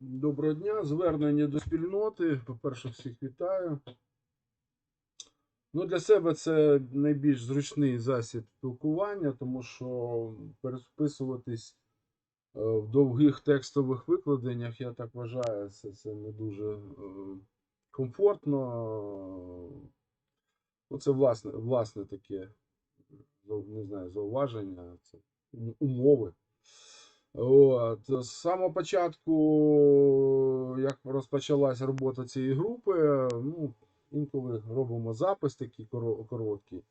Доброго дня. Звернення до спільноти. По-перше, всіх вітаю. Ну, для себе це найбільш зручний засіб спілкування, тому що переписуватись е, в довгих текстових викладеннях, я так вважаю, це, це не дуже е, комфортно. Ну, це власне, власне таке, не знаю, зауваження, це умови. От. З самого початку, як розпочалася робота цієї групи, ну, інколи робимо запис такий короткий.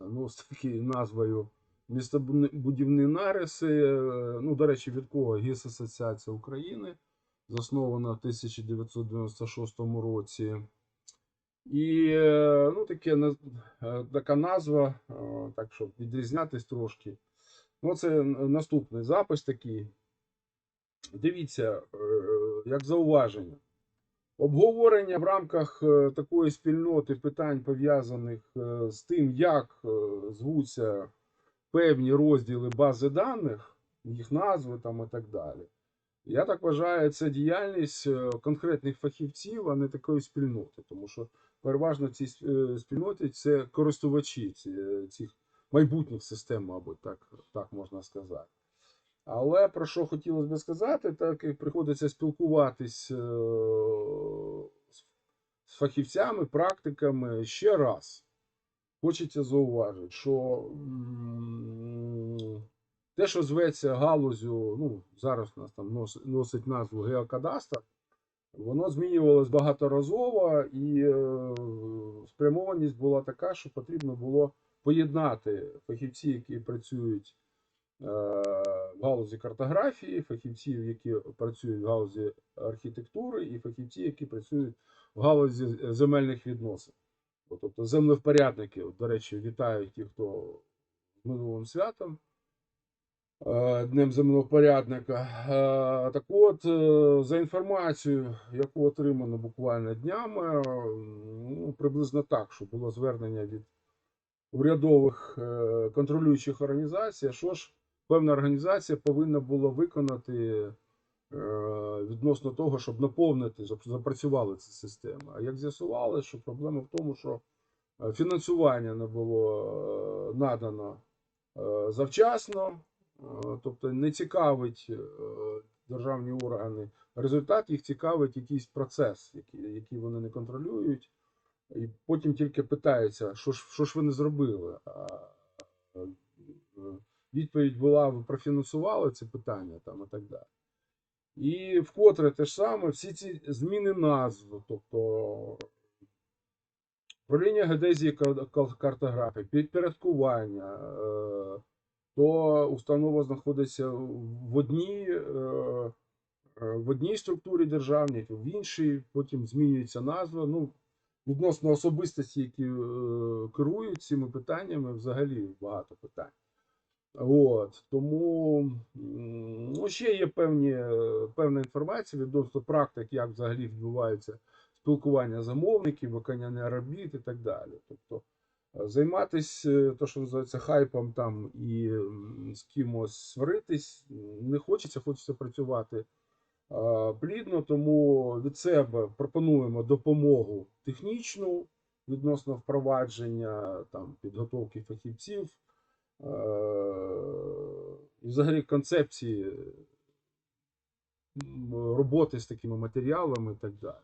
Ну, з такою назвою Містобудівні нариси. Ну, до речі, від кого? ГІС Асоціація України, заснована в 1996 році. І ну, таке, е, така назва, е, так щоб відрізнятись трошки. Ну, це наступний запис такий. Дивіться, е, як зауваження. Обговорення в рамках е, такої спільноти питань, пов'язаних е, з тим, як звуться певні розділи бази даних, їх назви там і так далі. Я так вважаю, це діяльність конкретних фахівців, а не такої спільноти. Тому що переважно в цій спільноті це користувачі цих майбутніх систем, мабуть, так, так можна сказати. Але про що хотілося би сказати, так як приходиться спілкуватись е, з- з фахівцями, практиками ще раз. Хочеться зауважити, що те, що зветься галузю, ну, зараз у нас там носить назву геокадастр, воно змінювалось багаторазово, і е, спрямованість була така, що потрібно було поєднати фахівці, які працюють е, в галузі картографії, фахівців, які працюють в галузі архітектури, і фахівці, які працюють в галузі земельних відносин. Тобто землевпорядники, до речі, вітаю ті, хто з минулим святом. е, Днем землевпорядника. Е, Так от, за інформацією, яку отримано буквально днями, ну, приблизно так, що було звернення від урядових е, контролюючих організацій, що ж певна організація повинна була виконати е, відносно того, щоб наповнити, щоб запрацювали ці системи. А як з'ясували, що проблема в тому, що е, фінансування не було надано завчасно, тобто не цікавить державні органи результат, їх цікавить якийсь процес, який вони не контролюють. І потім тільки питаються, що ж, що ж ви не зробили. Е, відповідь була: ви профінансували це питання там і так далі. І вкотре те ж саме, всі ці зміни назв, тобто управління геодезії кар- кар- картографії, підпорядкування, е, то установа знаходиться в одній, е, в одній структурі державній, в іншій, потім змінюється назва. Ну, відносно особистості, які е, керують цими питаннями, взагалі багато питань. От, тому ну, ще є певні, е, певна інформація відносно практик, як взагалі відбувається спілкування замовників, виконання робіт і так далі. Тобто е, займатися, то, що називається хайпом там і з кимось сваритись не хочеться, хочеться працювати е, плідно, тому від себе пропонуємо допомогу технічну відносно впровадження там, підготовки фахівців. І взагалі концепції роботи з такими матеріалами і так далі.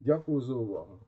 Дякую за увагу.